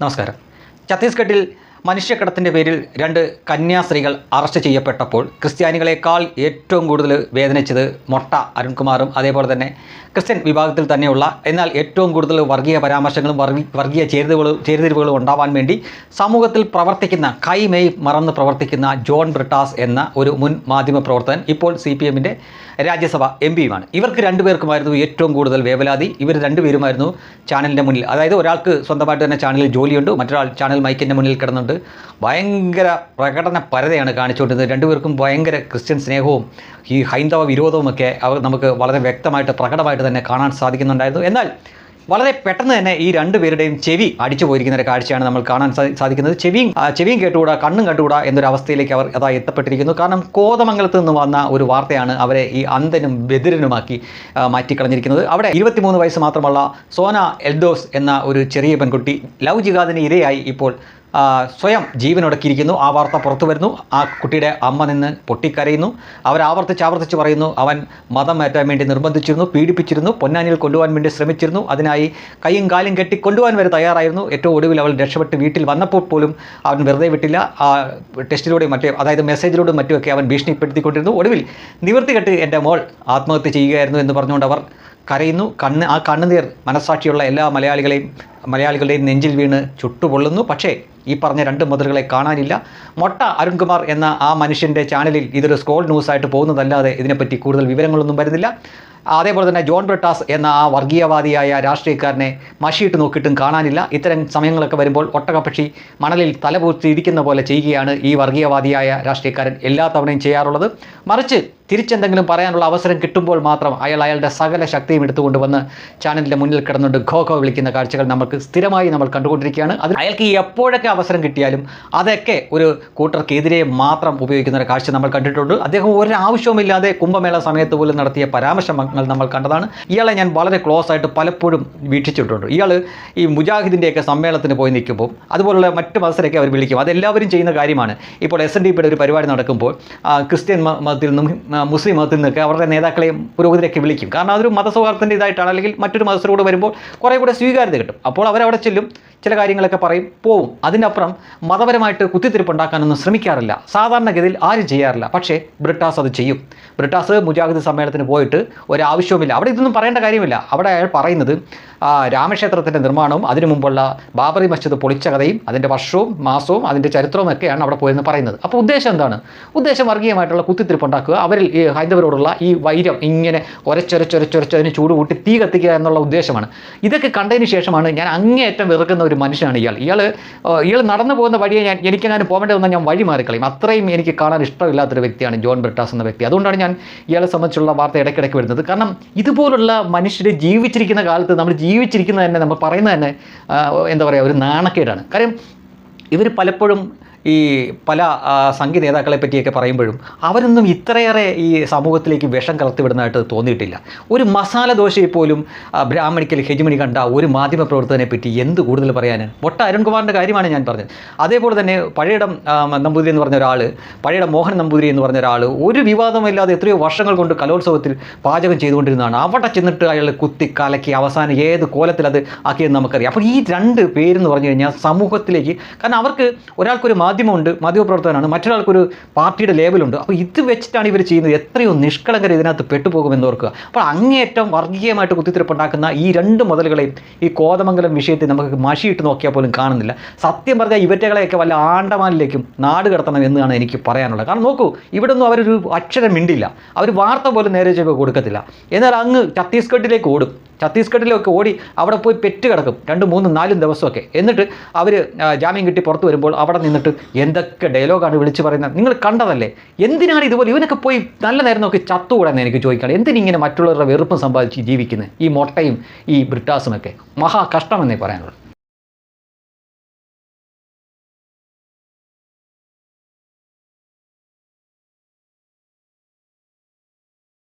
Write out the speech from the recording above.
നമസ്കാരം. ഛത്തീസ്ഗഡിൽ മനുഷ്യക്കടത്തിന്റെ പേരിൽ രണ്ട് കന്യാസ്ത്രീകൾ അറസ്റ്റ് ചെയ്യപ്പെട്ടപ്പോൾ ക്രിസ്ത്യാനികളെക്കാൾ ഏറ്റവും കൂടുതൽ വേദനിച്ചത് മൊട്ട അരുൺകുമാറും അതേപോലെ തന്നെ ക്രിസ്ത്യൻ വിഭാഗത്തിൽ തന്നെയുള്ള എന്നാൽ ഏറ്റവും കൂടുതൽ വർഗീയ പരാമർശങ്ങളും വർഗീയ ചേരുതകളും ചേരുതിരിവുകളും ഉണ്ടാവാൻ വേണ്ടി സമൂഹത്തിൽ പ്രവർത്തിക്കുന്ന കൈമേയ് മറന്ന് പ്രവർത്തിക്കുന്ന ജോൺ ബ്രിട്ടാസ് എന്ന ഒരു മുൻ മാധ്യമ പ്രവർത്തകൻ ഇപ്പോൾ സി പി എമ്മിന്റെ രാജ്യസഭ എം പിയുമാണ്. ഇവർക്ക് രണ്ടുപേർക്കുമായിരുന്നു ഏറ്റവും കൂടുതൽ വേവലാതി. ഇവർ രണ്ടുപേരുമായിരുന്നു ചാനലിന്റെ മുന്നിൽ. അതായത് ഒരാൾക്ക് സ്വന്തമായിട്ട് തന്നെ ചാനലിൽ ജോലിയുണ്ട് മറ്റൊരാൾ ചാനൽ മൈക്കിന്റെ മുന്നിൽ കിടന്നുണ്ട്. ഭയങ്കര പ്രകടന പരതയാണ് കാണിച്ചുകൊണ്ടിരുന്നത്. രണ്ടുപേർക്കും ഭയങ്കര ക്രിസ്ത്യൻ സ്നേഹവും ഈ ഹൈന്ദവ വിരോധവുമൊക്കെ അവർ നമുക്ക് വളരെ വ്യക്തമായിട്ട് പ്രകടമായിട്ട് തന്നെ കാണാൻ സാധിക്കുന്നുണ്ടായിരുന്നു. എന്നാൽ വളരെ പെട്ടെന്ന് തന്നെ ഈ രണ്ടുപേരുടെയും ചെവി അടിച്ചു പോയിരിക്കുന്ന ഒരു കാഴ്ചയാണ് നമ്മൾ കാണാൻ സാധിക്കുന്നത്. ചെവിയും ചെവിയും കേട്ടുകൂടാ കണ്ണും കണ്ടുകൂടാ എന്നൊരു അവസ്ഥയിലേക്ക് അവർ അതാ എത്തപ്പെട്ടിരിക്കുന്നു. കാരണം കോതമംഗലത്ത് നിന്ന് വന്ന ഒരു വാർത്തയാണ് അവരെ ഈ അന്ധനും ബദിരനുമാക്കി മാറ്റിക്കളഞ്ഞിരിക്കുന്നത്. അവിടെ ഇരുപത്തിമൂന്ന് വയസ്സ് മാത്രമുള്ള സോന എൽദോസ് എന്ന ഒരു ചെറിയ പെൺകുട്ടി ലവ് ജിഹാദിന് ഇരയായി ഇപ്പോൾ സ്വയം ജീവനൊടുക്കിയിരിക്കുന്നു. ആ വാർത്ത പുറത്തു വരുന്നു. ആ കുട്ടിയുടെ അമ്മ നിന്ന് പൊട്ടിക്കരയുന്നു. അവർ ആവർത്തിച്ച് ആവർത്തിച്ച് പറയുന്നു. അവൻ മതം മാറ്റാൻ വേണ്ടി നിർബന്ധിച്ചിരുന്നു പീഡിപ്പിച്ചിരുന്നു പൊന്നാനിയിൽ കൊണ്ടുപോകാൻ വേണ്ടി ശ്രമിച്ചിരുന്നു. അതിനായി കൈയും കാലും കെട്ടി കൊണ്ടുപോകാൻ വരെ തയ്യാറായിരുന്നു. ഏറ്റവും ഒടുവിൽ അവൾ രക്ഷപ്പെട്ട് വീട്ടിൽ വന്നപ്പോൾ പോലും അവൻ വെറുതെ വിട്ടില്ല. ആ ടെസ്റ്റിലൂടെയും മറ്റേ അതായത് മെസ്സേജിലൂടെയും മറ്റുമൊക്കെ അവൻ ഭീഷണിപ്പെടുത്തിക്കൊണ്ടിരുന്നു. ഒടുവിൽ നിവൃത്തി കെട്ട് എന്റെ മോൾ ആത്മഹത്യ ചെയ്യുകയായിരുന്നു എന്ന് പറഞ്ഞുകൊണ്ട് അവർ കരയുന്നു. കണ്ണ് ആ കണ്ണുനീർ മനസ്സാക്ഷിയുള്ള എല്ലാ മലയാളികളെയും മലയാളികളുടെയും നെഞ്ചിൽ വീണ് ചുട്ടുപൊള്ളുന്നു. പക്ഷേ ഈ പറഞ്ഞ രണ്ട് മുതലുകളെ കാണാനില്ല. മൊട്ട അരുൺകുമാർ എന്ന ആ മനുഷ്യന്റെ ചാനലിൽ ഇതൊരു സ്കോൾ ന്യൂസായിട്ട് പോകുന്നതല്ലാതെ ഇതിനെപ്പറ്റി കൂടുതൽ വിവരങ്ങളൊന്നും വരുന്നില്ല. അതേപോലെ തന്നെ ജോൺ ബ്രിട്ടാസ് എന്ന ആ വർഗീയവാദിയായ രാഷ്ട്രീയക്കാരനെ മഷിയിട്ട് നോക്കിയിട്ടും കാണാനില്ല. ഇത്തരം സമയങ്ങളൊക്കെ വരുമ്പോൾ ഒട്ടകപ്പക്ഷി മണലിൽ തലപൂർത്തി ഇരിക്കുന്ന പോലെ ചെയ്യുകയാണ് ഈ വർഗീയവാദിയായ രാഷ്ട്രീയക്കാരൻ എല്ലാ തവണയും ചെയ്യാറുള്ളത്. മറിച്ച് തിരിച്ചെന്തെങ്കിലും പറയാനുള്ള അവസരം കിട്ടുമ്പോൾ മാത്രം അയാൾ അയാളുടെ സകല ശക്തിയും എടുത്തുകൊണ്ട് വന്ന് ചാനലിന്റെ മുന്നിൽ കിടന്നുകൊണ്ട് ഖോ ഖോ വിളിക്കുന്ന കാഴ്ചകൾ നമുക്ക് സ്ഥിരമായി നമ്മൾ കണ്ടുകൊണ്ടിരിക്കുകയാണ്. അത് അയാൾക്ക് എപ്പോഴൊക്കെ അവസരം കിട്ടിയാലും അതൊക്കെ ഒരു കൂട്ടർക്കെതിരെ മാത്രം ഉപയോഗിക്കുന്ന ഒരു കാഴ്ച നമ്മൾ കണ്ടിട്ടുണ്ട്. അദ്ദേഹം ഒരു ആവശ്യവുമില്ലാതെ കുംഭമേള സമയത്ത് പോലും നടത്തിയ പരാമർശങ്ങൾ നമ്മൾ കണ്ടതാണ്. ഇയാളെ ഞാൻ വളരെ ക്ലോസ് ആയിട്ട് പലപ്പോഴും വീക്ഷിച്ചിട്ടുണ്ട്. ഇയാൾ ഈ മുജാഹിദിന്റെയൊക്കെ സമ്മേളനത്തിന് പോയി നിൽക്കുമ്പോൾ അതുപോലുള്ള മറ്റ് മത്സരമൊക്കെ അവർ വിളിക്കും. അതെല്ലാവരും ചെയ്യുന്ന കാര്യമാണ്. ഇപ്പോൾ എസ് എൻ ഡി പിയുടെ ഒരു പരിപാടി നടക്കുമ്പോൾ ക്രിസ്ത്യൻ മതത്തിൽ നിന്നും മുസ്ലിം മതത്തിൽ നിന്നൊക്കെ അവരുടെ നേതാക്കളെയും പുരോഗതിയൊക്കെ വിളിക്കും. കാരണം അതൊരു മതസൗഹാർദ്ദത്തിന്റെ ഇതായിട്ടാണ് അല്ലെങ്കിൽ മറ്റൊരു മതസ്ഥരോട് വരുമ്പോൾ കുറേ കൂടെ സ്വീകാര്യത കിട്ടും. അപ്പോൾ അവരവിടെ ചെല്ലും. ചില കാര്യങ്ങളൊക്കെ പറയും പോവും. അതിനപ്പുറം മതപരമായിട്ട് കുത്തിത്തിരിപ്പുണ്ടാക്കാനൊന്നും ശ്രമിക്കാറില്ല. സാധാരണഗതിയിൽ ആരും ചെയ്യാറില്ല. പക്ഷേ ബ്രിട്ടാസ് അത് ചെയ്യും. ബ്രിട്ടാസ് മുജാഹിദ് സമ്മേളനത്തിന് പോയിട്ട് ഒരാവശ്യവുമില്ല അവിടെ ഇതൊന്നും പറയേണ്ട കാര്യമില്ല. അവിടെ അയാൾ പറയുന്നത് രാമക്ഷേത്രത്തിന്റെ നിർമ്മാണവും അതിനു മുമ്പുള്ള ബാബറി മസ്ജിദ് പൊളിച്ച കഥയും അതിന്റെ വർഷവും മാസവും അതിന്റെ ചരിത്രവും ഒക്കെയാണ് അവിടെ പോയെന്ന് പറയുന്നത്. അപ്പോൾ ഉദ്ദേശം എന്താണ്? ഉദ്ദേശം വർഗീയമായിട്ടുള്ള കുത്തിത്തിരിപ്പുണ്ടാക്കുക അവരിൽ ഈ ഹൈന്ദവരോടുള്ള ഈ വൈരം ഇങ്ങനെ ഒരച്ചൊരച്ചൊരച്ചൊരച്ച് അതിന് ചൂട് കൂട്ടി തീ കത്തിക്കുക എന്നുള്ള ഉദ്ദേശമാണ് ഇതൊക്കെ കണ്ടതിന് ശേഷമാണ് ഞാൻ അങ്ങേയറ്റം വെറുക്കുന്ന ഒരു മനുഷ്യനാണ് ഇയാൾ. ഇയാൾ ഇയാൾ നടന്നു പോകുന്ന വഴിയെ ഞാൻ എനിക്കങ്ങനെ പോകേണ്ടി വന്നാൽ ഞാൻ വഴി മാറിക്കളയും. അത്രയും എനിക്ക് കാണാൻ ഇഷ്ടമില്ലാത്തൊരു വ്യക്തിയാണ് ജോൺ ബ്രിട്ടാസ് എന്ന വ്യക്തി. അതുകൊണ്ടാണ് ഞാൻ ഇയാളെ സംബന്ധിച്ചുള്ള വാർത്ത ഇടയ്ക്കിടയ്ക്ക് വരുന്നത്. കാരണം ഇതുപോലുള്ള മനുഷ്യർ ജീവിച്ചിരിക്കുന്ന കാലത്ത് നമ്മൾ ജീവിച്ചിരിക്കുന്നത് തന്നെ നമ്മൾ പറയുന്നത് തന്നെ എന്താ പറയുക ഒരു നാണക്കേടാണ്. കാര്യം ഇവർ പലപ്പോഴും ഈ പല സംഘി നേതാക്കളെ പറ്റിയൊക്കെ പറയുമ്പോഴും അവരൊന്നും ഇത്രയേറെ ഈ സമൂഹത്തിലേക്ക് വിഷം കലർത്തിവിടുന്നതായിട്ട് തോന്നിയിട്ടില്ല. ഒരു മസാല ദോശയെ പോലും ബ്രാഹ്മണിക്കൽ ഹെജിമണി കണ്ട ഒരു മാധ്യമ പ്രവർത്തകനെ പറ്റി എന്ത് കൂടുതൽ പറയാൻ മൊട്ട അരുൺകുമാറിന്റെ കാര്യമാണ് ഞാൻ പറഞ്ഞത്. അതേപോലെ തന്നെ പഴയടം നമ്പൂതിരി എന്ന് പറഞ്ഞ ഒരാൾ പഴയടം മോഹൻ നമ്പൂതിരി എന്ന് പറഞ്ഞ ഒരാൾ ഒരു വിവാദമില്ലാതെ എത്രയോ വർഷങ്ങൾ കൊണ്ട് കലോത്സവത്തിൽ പാചകം ചെയ്തുകൊണ്ടിരുന്നതാണ്. അവിടെ ചെന്നിട്ട് അയാൾ കുത്തി കലക്കി അവസാനം ഏത് കോലത്തിൽ അത് ആക്കിയെന്ന് നമുക്കറിയാം. അപ്പോൾ ഈ രണ്ട് പേരെന്ന് പറഞ്ഞു കഴിഞ്ഞാൽ സമൂഹത്തിലേക്ക് കാരണം അവർക്ക് ഒരാൾക്കൊരു മാധ്യമമുണ്ട് മാധ്യമപ്രവർത്തകനാണ് മറ്റൊരാൾക്കൊരു പാർട്ടിയുടെ ലേബലുണ്ട്. അപ്പോൾ ഇത് വെച്ചിട്ടാണ് ഇവർ ചെയ്യുന്നത്. എത്രയോ നിഷ്കളങ്കർ ഇതിനകത്ത് പെട്ടുപോകുമെന്ന് ഓർക്കുക. അപ്പോൾ അങ്ങേയറ്റം വർഗീയമായിട്ട് കുത്തിത്തിരിപ്പുണ്ടാക്കുന്ന ഈ രണ്ട് മുതലുകളെയും ഈ കോതമംഗലം വിഷയത്തിൽ നമുക്ക് മഷിയിട്ട് നോക്കിയാൽ പോലും കാണുന്നില്ല. സത്യം പറഞ്ഞാൽ ഇവറ്റകളെയൊക്കെ വല്ല ആണ്ടമാനിലേക്കും നാട് കടത്തണം എന്നാണ് എനിക്ക് പറയാനുള്ളത്. കാരണം നോക്കൂ ഇവിടെ ഒന്നും അവരൊരു അക്ഷരം മിണ്ടില്ല. അവർ വാർത്ത പോലും നേരെ ചെയ്യുക കൊടുക്കത്തില്ല. എന്നാൽ അങ്ങ് ഛത്തീസ്ഗഡിലേക്ക് ഓടും. ഛത്തീസ്ഗഡിലൊക്കെ ഓടി അവിടെ പോയി പെറ്റ് കിടക്കും. രണ്ട് മൂന്നും നാലും ദിവസമൊക്കെ. എന്നിട്ട് അവർ ജാമ്യം കിട്ടി പുറത്ത് വരുമ്പോൾ അവിടെ നിന്നിട്ട് എന്തൊക്കെ ഡയലോഗാണ് വിളിച്ച് പറയുന്നത്? നിങ്ങൾ കണ്ടതല്ലേ? എന്തിനാണ് ഇതുപോലെ ഇവനൊക്കെ പോയി നല്ല നേരം നോക്കി ചത്തുകൂടാന്ന് എനിക്ക് ചോദിക്കണം. എന്തിനിങ്ങനെ മറ്റുള്ളവരുടെ വെറുപ്പും സമ്പാദിച്ച് ജീവിക്കുന്നത് ഈ മൊട്ടയും ഈ ബ്രിട്ടാസുമൊക്കെ. മഹാ കഷ്ടമെന്നേ പറയാനുള്ളൂ.